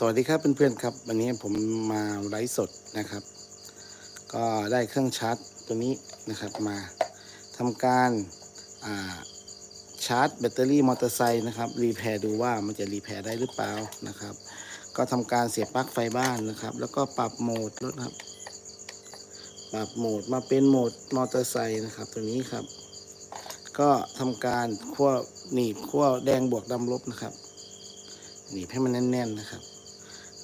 สวัสดีครับเพื่อนๆครับ วันนี้ผมมาไลฟ์สดนะครับ ก็ได้เครื่องชาร์จตัวนี้นะครับมาทำการาชาร์จแบตเตอรี่มอเตอร์ไซค์นะครับรีแพร์ดูว่ามันจะรีแพร์ได้หรือเปล่านะครับ ก็ทำการเสียบปลั๊กไฟบ้านนะครับ แล้วก็ปรับโหมดรถครับ ปรับโหมดมาเป็นโหมดมอเตอร์ไซค์นะครับ ตัวนี้ครับ ก็ทำการขั้วหนีบขั้วแดงบวกดำลบนะครับหนีบให้มันแน่นๆนะครับ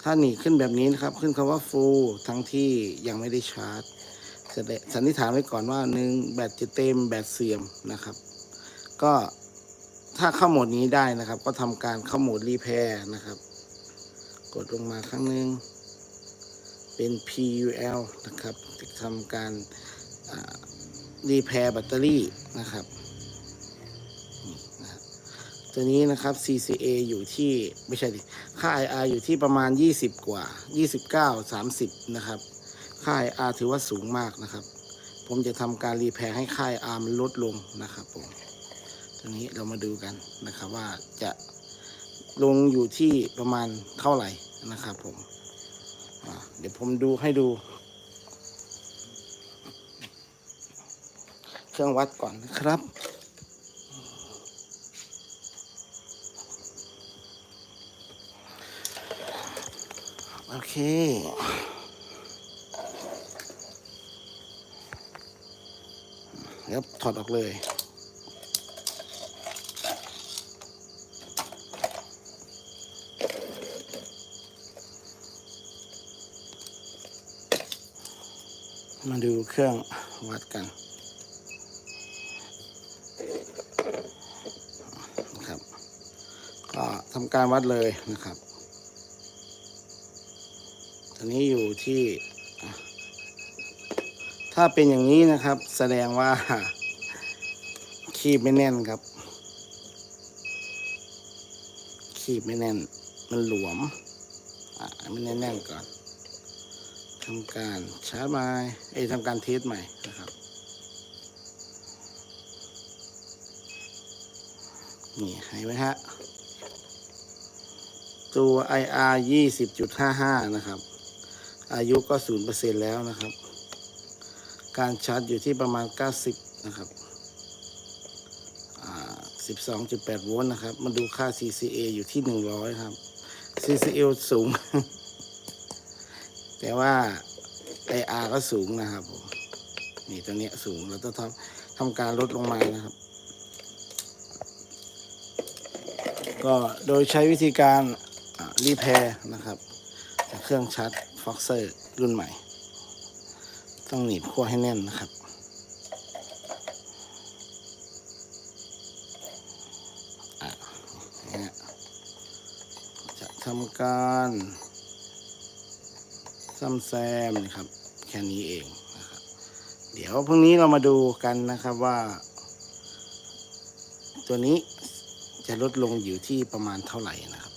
ถ้าหนีขึ้นแบบนี้นะครับ ขึ้นคำว่า full ทั้งที่ยังไม่ได้ชาร์จสันนิษฐานไว้ก่อนว่าหนึ่งแบตจะเต็มแบตเสื่อมนะครับ ก็ถ้าเข้าโหมดนี้ได้นะครับ ก็ทำการเข้าโหมดรีแพร์นะครับ กดลงมาครั้งหนึ่งเป็น PUL นะครับจะทำการรีแพร์แบตเตอรี่นะครับ นี่นะครับ ตัวนี้นะครับ CCA อยู่ที่ไม่ใช่ดิค่า IR อยู่ที่ประมาณ 20 กว่า 29 30 นะครับ ค่า IR ถือว่าสูงมากนะครับ ผมจะทำการรีแพร์ให้ค่า IR มันลดลงนะครับผมตัวนี้เรามาดูกันนะครับว่าจะลงอยู่ที่ประมาณเท่าไหร่นะครับผมเดี๋ยวผมดูให้ดู เครื่องวัดก่อนนะครับ โอเคเดี๋ยวถอดออกเลยมาดูเครื่องวัดกันนะครับ ก็ทำการวัดเลยนะครับ ตอนนี้อยู่ที่ ถ้าเป็นอย่างนี้นะครับ แสดงว่าคีบไม่แน่นครับ คีบไม่แน่น มันหลวม อะมันแน่นๆก่อนทำการชาร์จใหม่เอ้ทำการเทสใหม่นะครับ นี่เห็นไหมฮะ ตัว IR 20.55 นะครับ อายุก็0%แล้วนะครับ การชาร์จอยู่ที่ประมาณ 90 นะครับอ่า12.8 โวลต์นะครับ มาดูค่า CCA อยู่ที่ 100 ครับ CCA สูง แต่ว่า IR ก็สูงนะครับผมนี่ตัวเนี้ยสูง เราต้องทำทำการลดลงมานะครับ ก็โดยใช้วิธีการรีแพร์นะครับ จากเครื่องชาร์จฟ็อกเซอร์รุ่นใหม่ ต้องหนีบขั้วให้แน่นนะครับ จะทำการซ่อมแซมนะครับ แค่นี้เองนะครับ เดี๋ยวพรุ่งนี้เรามาดูกันนะครับว่า ตัวนี้จะลดลงอยู่ที่ประมาณเท่าไหร่นะครับ